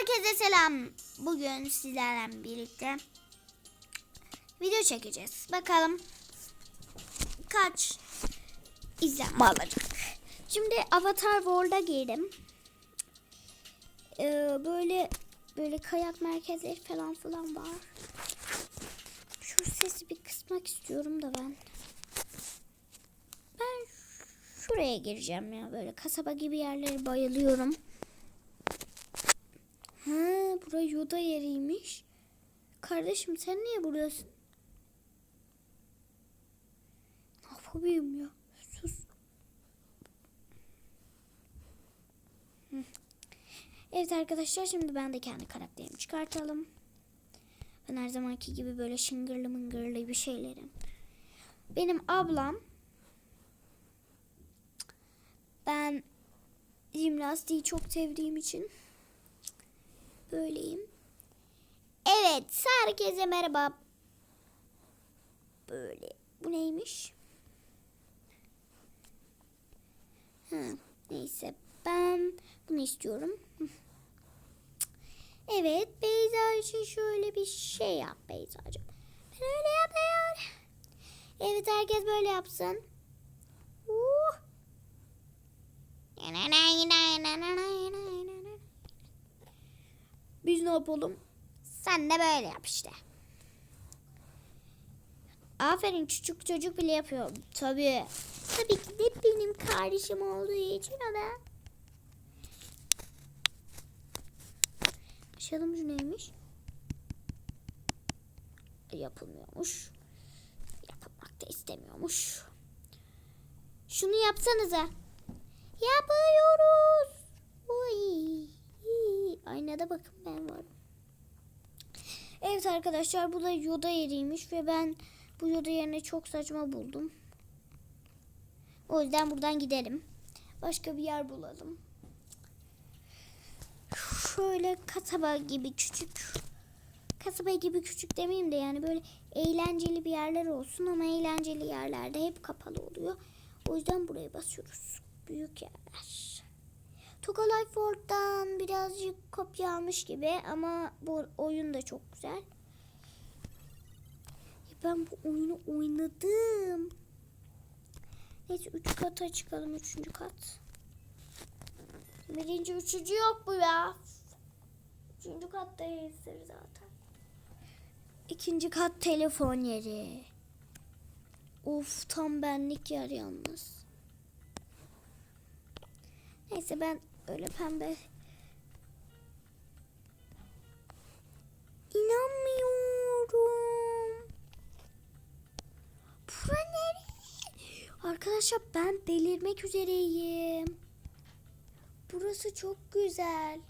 Herkese selam. Bugün sizlerle birlikte video çekeceğiz. Bakalım kaç izlenme alacak. Şimdi Avatar World'a girdim. Ee, böyle böyle kayak merkezleri falan filan var. Şu sesi bir kısmak istiyorum da ben. Ben şuraya gireceğim ya. Böyle kasaba gibi yerlere bayılıyorum. Yoda yeriymiş. Kardeşim sen niye buradasın? Ne yapayım ya? Sus. Evet arkadaşlar şimdi ben de kendi karakterimi çıkartalım. Ben her zamanki gibi böyle şıngırlı mıngırlı bir şeylerim. Benim ablam ben jimnastiği çok sevdiğim için böyleyim. Evet, herkese merhaba. Böyle. Bu neymiş? Ha, neyse. Ben bunu istiyorum. Evet, Beyza için şöyle bir şey yap Beyza'cığım. Ben öyle yapıyorum. Evet, herkes böyle yapsın. Uh. Biz ne yapalım? Sen de böyle yap işte. Aferin küçük çocuk bile yapıyor. Tabii. Tabii ki de benim kardeşim olduğu için o da. Açalım şu neymiş? Yapılmıyormuş. Yapılmak da istemiyormuş. Şunu yapsanıza. Yapıyoruz. Uy. Aynada bakın ben varım. Evet arkadaşlar bu da Yoda yeriymiş ve ben bu Yoda yerine çok saçma buldum. O yüzden buradan gidelim. Başka bir yer bulalım. Şöyle kasaba gibi küçük kasaba gibi küçük demeyeyim de yani böyle eğlenceli bir yerler olsun ama eğlenceli yerlerde hep kapalı oluyor. O yüzden buraya basıyoruz. Büyük yerler. Toka Life World'dan birazcık kopya almış gibi ama bu oyun da çok güzel. Ben bu oyunu oynadım. Neyse 3 kata çıkalım 3. kat. Birinci üçüncü yok bu ya. Üçüncü kattayızdır zaten. İkinci kat telefon yeri. Of tam benlik yer yalnız. Neyse ben öyle pembe. İnanmıyorum. Bura nereye? Arkadaşlar ben delirmek üzereyim. Burası çok güzel.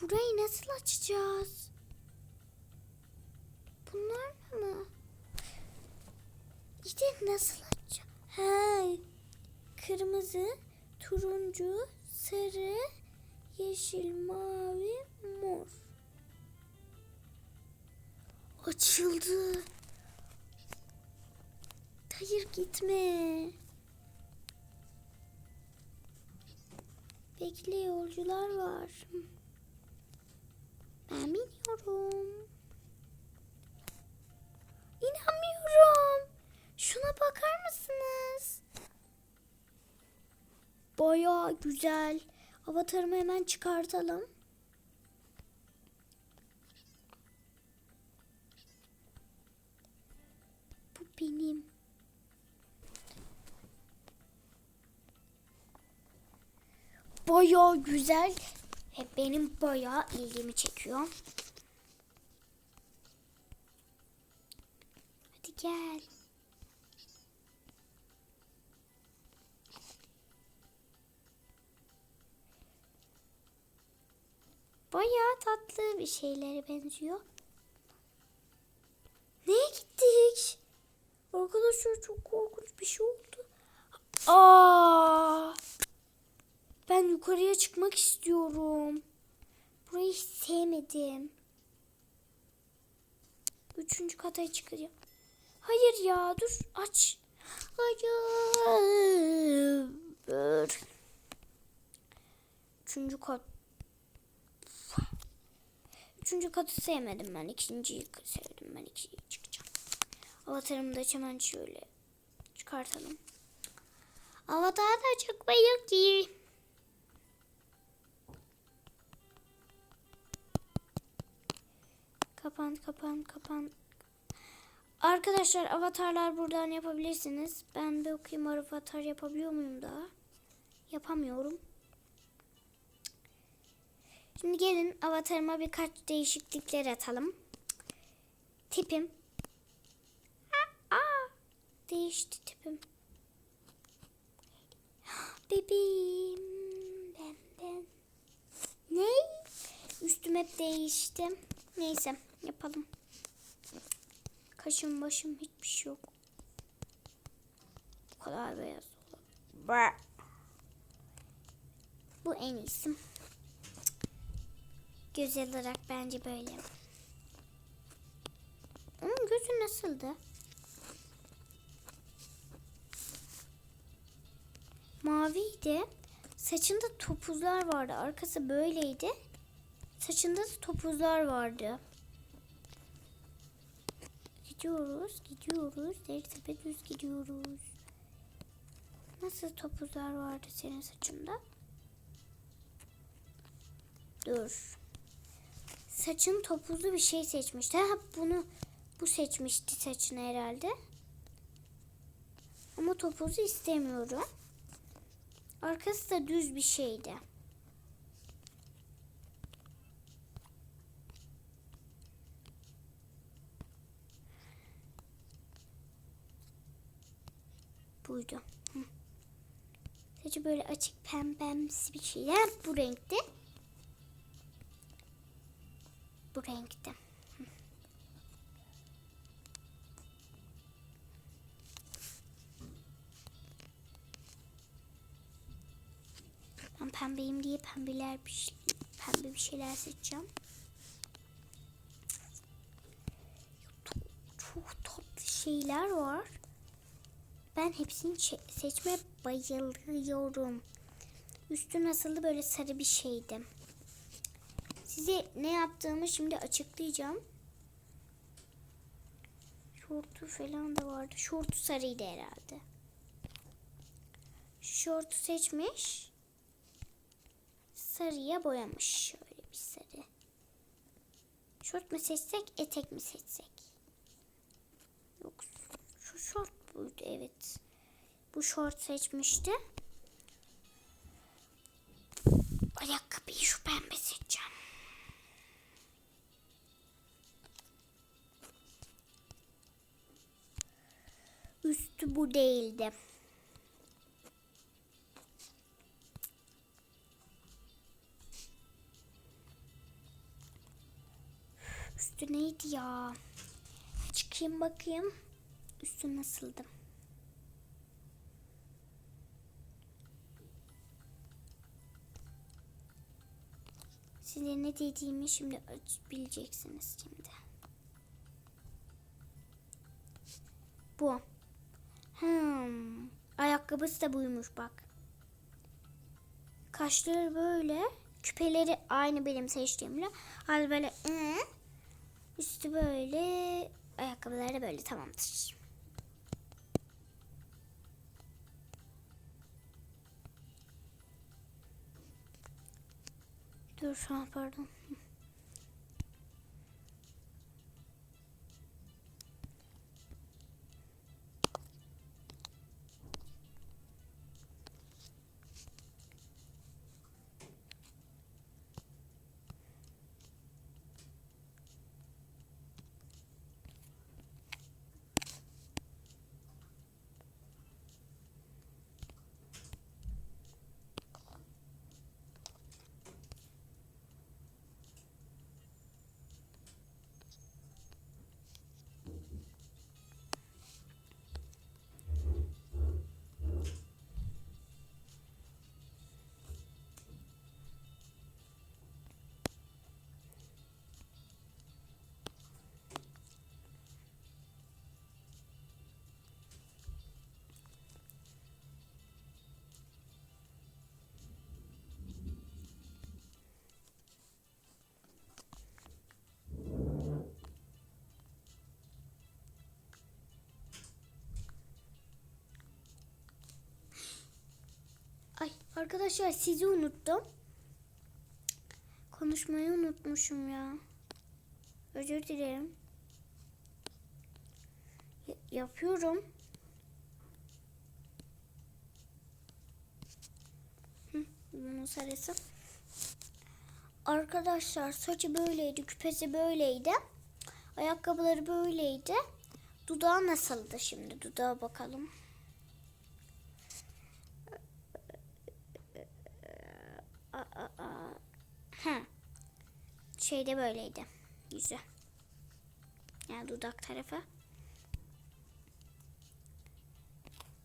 Burayı nasıl açacağız? Bunlar mı? İşte nasıl açacağız? Ha, kırmızı, turuncu, sarı, yeşil, mavi, mor. Açıldı. Hayır gitme. Bekle yolcular var. Ben biniyorum. İnanmıyorum. Şuna bakar mısınız? Baya güzel. Avatarımı hemen çıkartalım. Bu benim. Baya güzel. Hep benim baya ilgimi çekiyor. Hadi gel. Tatlı bir şeylere benziyor. Neye gittik? Arkadaşlar çok korkunç bir şey oldu. Aa! Ben yukarıya çıkmak istiyorum. Burayı hiç sevmedim. Üçüncü kata çıkacağım. Hayır ya dur aç. Hayır. Üçüncü kat. Üçüncü katı sevmedim ben. İkinciyi sevdim ben. İkinciyi çıkacağım. Avatarımı da hemen şöyle çıkartalım. Avatar da çok ki. Kapan, kapan, kapan. Arkadaşlar avatarlar buradan yapabilirsiniz. Ben bir okuyayım avatar yapabiliyor muyum daha? Yapamıyorum. Şimdi gelin avatarıma birkaç değişiklikler atalım. Tipim. Aa, değişti tipim. Bebeğim. Ben ben. Ne? Üstüm hep değişti. Neyse yapalım. Kaşım başım hiçbir şey yok. Bu kadar beyaz. Bu en iyisi. Göz olarak bence böyle. Onun gözü nasıldı? Maviydi. Saçında topuzlar vardı. Arkası böyleydi. Saçında da topuzlar vardı. Gidiyoruz, gidiyoruz. Deri tepe düz gidiyoruz. Nasıl topuzlar vardı senin saçında? Dur. Saçın topuzlu bir şey seçmişti. Ha bunu bu seçmişti saçını herhalde. Ama topuzu istemiyorum. Arkası da düz bir şeydi. Buydu. Hı. Saçı böyle açık pembemsi bir şeyler. Bu renkte. Bu renkte. Ben pembeyim diye pembeler şey, pembe bir şeyler seçeceğim. Çok, çok tatlı şeyler var. Ben hepsini seçmeye bayılıyorum. Üstü nasıldı böyle sarı bir şeydi. Size ne yaptığımı şimdi açıklayacağım. Şortu falan da vardı. Şortu sarıydı herhalde. Şortu seçmiş. Sarıya boyamış. Şöyle bir sarı. Şort mu seçsek, etek mi seçsek? Yok. Şu şort buydu evet. Bu şort seçmişti. Ayakkabıyı şu pembe seçeceğim. Üstü değildi. Üstü neydi ya? Çıkayım bakayım. Üstü nasıldı? Size ne dediğimi şimdi bileceksiniz şimdi. Bu. Hmm. Ayakkabısı da buymuş bak. Kaşları böyle. Küpeleri aynı benim seçtiğimle. Hal böyle ı. Üstü böyle. Ayakkabıları da böyle tamamdır. Dur şu an pardon. Arkadaşlar sizi unuttum. Konuşmayı unutmuşum ya. Özür dilerim. Y- yapıyorum. Hı, sarısı. Arkadaşlar saçı böyleydi, küpesi böyleydi. Ayakkabıları böyleydi. Dudağı nasıldı şimdi? Dudağa bakalım. Aa, aa. Ha. Şeyde böyleydi. Yüzü. Yani dudak tarafı.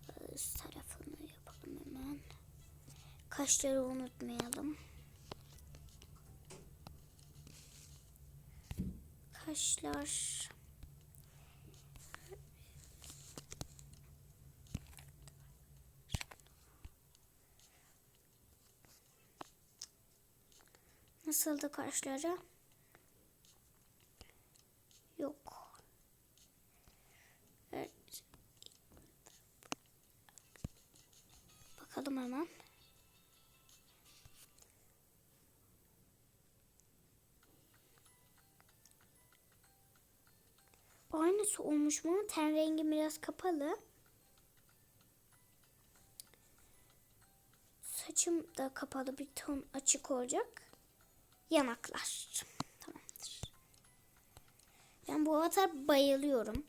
Ağız tarafını yapalım hemen. Kaşları unutmayalım. Kaşlar. Nasıldı kaşları? Yok. Evet. Bakalım hemen. Aynısı olmuş mu? Ten rengi biraz kapalı. Saçım da kapalı bir ton açık olacak. Yanaklar. Tamamdır. Ben bu avata bayılıyorum.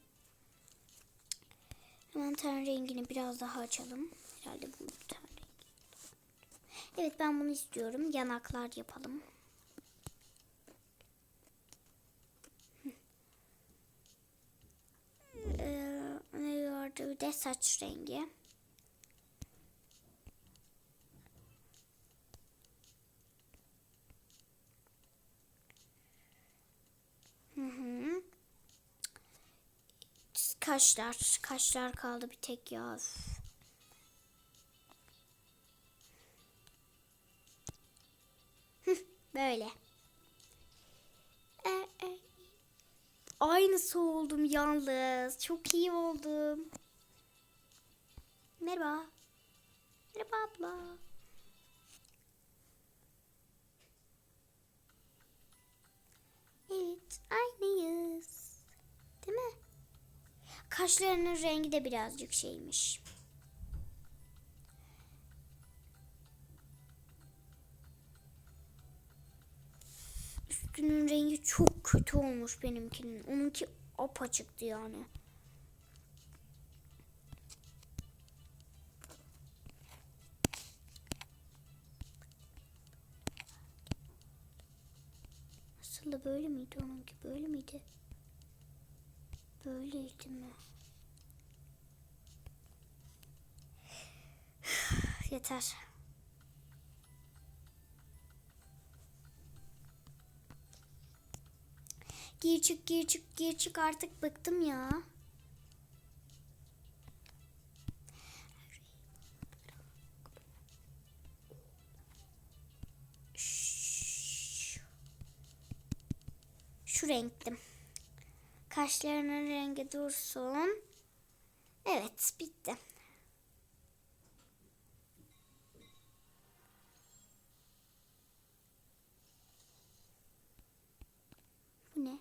Hemen ten rengini biraz daha açalım. Herhalde bu ten rengi. Evet ben bunu istiyorum. Yanaklar yapalım. Ee, ne vardı? Bir de saç rengi. Hı hı. Kaşlar. Kaşlar kaldı bir tek ya. Böyle. Ee, e. Aynısı oldum yalnız. Çok iyi oldum. Merhaba. Merhaba abla. Evet, aynıyız. Kaşlarının rengi de birazcık şeymiş. Üstünün rengi çok kötü olmuş benimkinin. Onunki apaçıktı yani. Nasıl böyle miydi onunki? Böyle miydi? Böyleydi mi? Yeter. Gir çık gir çık gir çık artık bıktım ya. Şu, renkli. Kaşlarının rengi dursun. Evet bitti. Bu ne?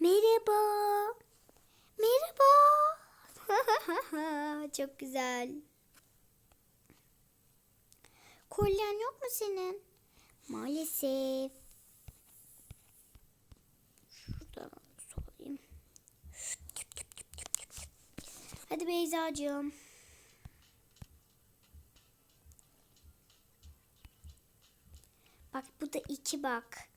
Merhaba. Merhaba. Çok güzel. Kolyen yok mu senin? Maalesef. Şuradan sorayım. Hadi Beyza'cığım. Bak bu da iki bak.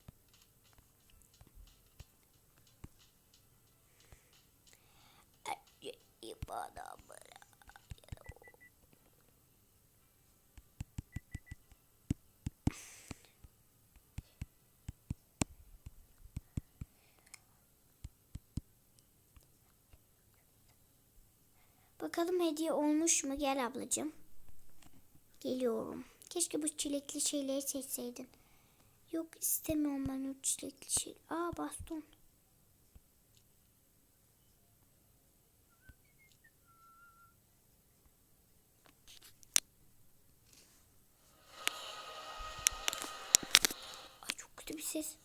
Bana Bakalım hediye olmuş mu? Gel ablacığım. Geliyorum. Keşke bu çilekli şeyleri seçseydin. Yok istemiyorum ben o çilekli şey. Aa baston. Ay çok kötü bir ses.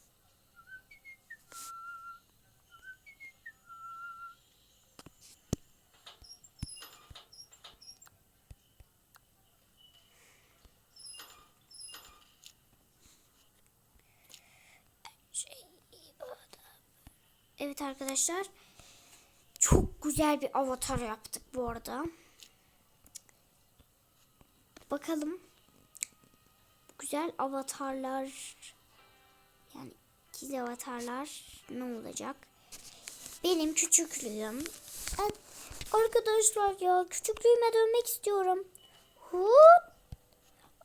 Evet arkadaşlar. Çok güzel bir avatar yaptık bu arada. Bakalım. Güzel avatarlar yani ikiz avatarlar ne olacak? Benim küçüklüğüm. Ben- Arkadaşlar ya küçüklüğüme dönmek istiyorum. Hop.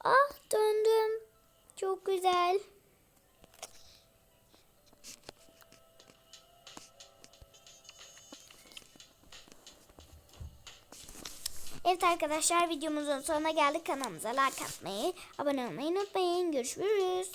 Ah döndüm. Çok güzel. Evet arkadaşlar videomuzun sonuna geldik. Kanalımıza like atmayı, abone olmayı unutmayın. Görüşürüz.